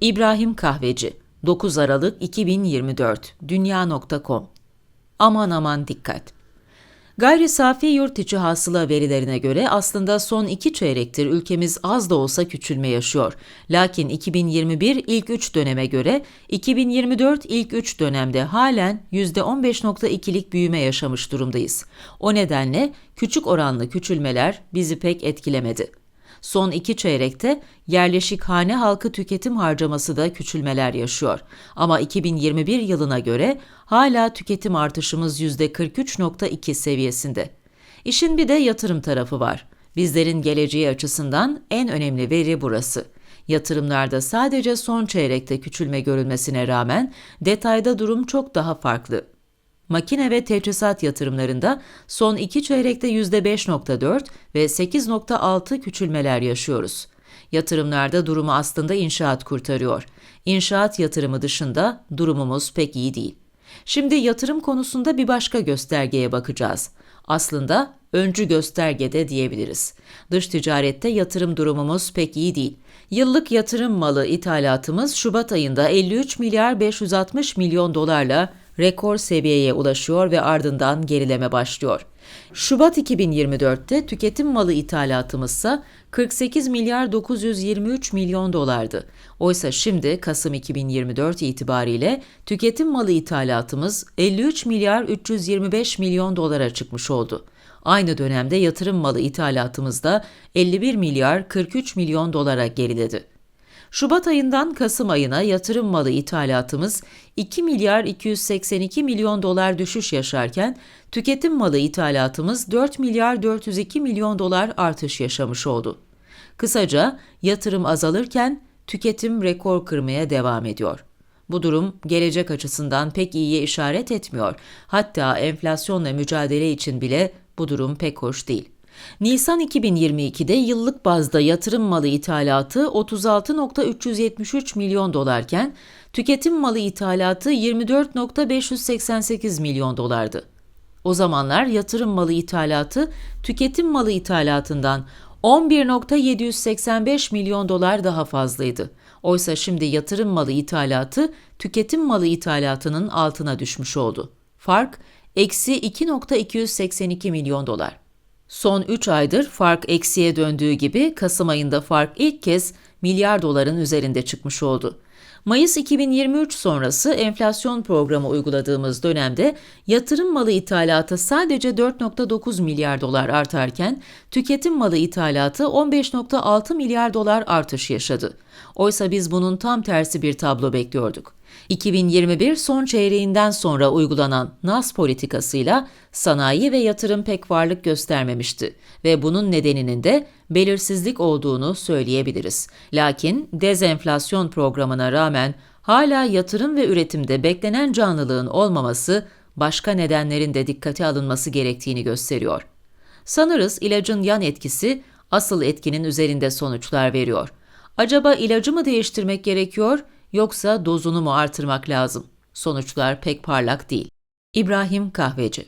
İbrahim Kahveci 9 Aralık 2024 Dünya.com Aman aman dikkat! Gayri safi yurt içi hasıla verilerine göre aslında son iki çeyrektir ülkemiz az da olsa küçülme yaşıyor. Lakin 2021 ilk 3 döneme göre 2024 ilk 3 dönemde halen %15.2'lik büyüme yaşamış durumdayız. O nedenle küçük oranlı küçülmeler bizi pek etkilemedi. Son iki çeyrekte yerleşik hane halkı tüketim harcaması da küçülmeler yaşıyor. Ama 2021 yılına göre hala tüketim artışımız %43.2 seviyesinde. İşin bir de yatırım tarafı var. Bizlerin geleceği açısından en önemli veri burası. Yatırımlarda sadece son çeyrekte küçülme görülmesine rağmen detayda durum çok daha farklı. Makine ve teçhizat yatırımlarında son iki çeyrekte %5.4 ve 8.6 küçülmeler yaşıyoruz. Yatırımlarda durumu aslında inşaat kurtarıyor. İnşaat yatırımı dışında durumumuz pek iyi değil. Şimdi yatırım konusunda bir başka göstergeye bakacağız. Aslında öncü göstergede diyebiliriz. Dış ticarette yatırım durumumuz pek iyi değil. Yıllık yatırım malı ithalatımız Şubat ayında 53 milyar 560 milyon dolarla rekor seviyeye ulaşıyor ve ardından gerileme başlıyor. Şubat 2024'te tüketim malı ithalatımız ise 48 milyar 923 milyon dolardı. Oysa şimdi Kasım 2024 itibariyle tüketim malı ithalatımız 53 milyar 325 milyon dolara çıkmış oldu. Aynı dönemde yatırım malı ithalatımız da 51 milyar 43 milyon dolara geriledi. Şubat ayından Kasım ayına yatırım malı ithalatımız 2 milyar 282 milyon dolar düşüş yaşarken tüketim malı ithalatımız 4 milyar 402 milyon dolar artış yaşamış oldu. Kısaca yatırım azalırken tüketim rekor kırmaya devam ediyor. Bu durum gelecek açısından pek iyiye işaret etmiyor. Hatta enflasyonla mücadele için bile bu durum pek hoş değil. Nisan 2022'de yıllık bazda yatırım malı ithalatı 36.373 milyon dolarken tüketim malı ithalatı 24.588 milyon dolardı. O zamanlar yatırım malı ithalatı tüketim malı ithalatından 11.785 milyon dolar daha fazlaydı. Oysa şimdi yatırım malı ithalatı tüketim malı ithalatının altına düşmüş oldu. Fark eksi 2.282 milyon dolar. Son 3 aydır fark eksiye döndüğü gibi Kasım ayında fark ilk kez milyar doların üzerinde çıkmış oldu. Mayıs 2023 sonrası enflasyon programı uyguladığımız dönemde yatırım malı ithalatı sadece 4.9 milyar dolar artarken tüketim malı ithalatı 15.6 milyar dolar artış yaşadı. Oysa biz bunun tam tersi bir tablo bekliyorduk. 2021 son çeyreğinden sonra uygulanan NAS politikasıyla sanayi ve yatırım pek varlık göstermemişti ve bunun nedeninin de belirsizlik olduğunu söyleyebiliriz. Lakin dezenflasyon programına rağmen hala yatırım ve üretimde beklenen canlılığın olmaması başka nedenlerin de dikkate alınması gerektiğini gösteriyor. Sanırız ilacın yan etkisi asıl etkinin üzerinde sonuçlar veriyor. Acaba ilacı mı değiştirmek gerekiyor yoksa dozunu mu artırmak lazım? Sonuçlar pek parlak değil. İbrahim Kahveci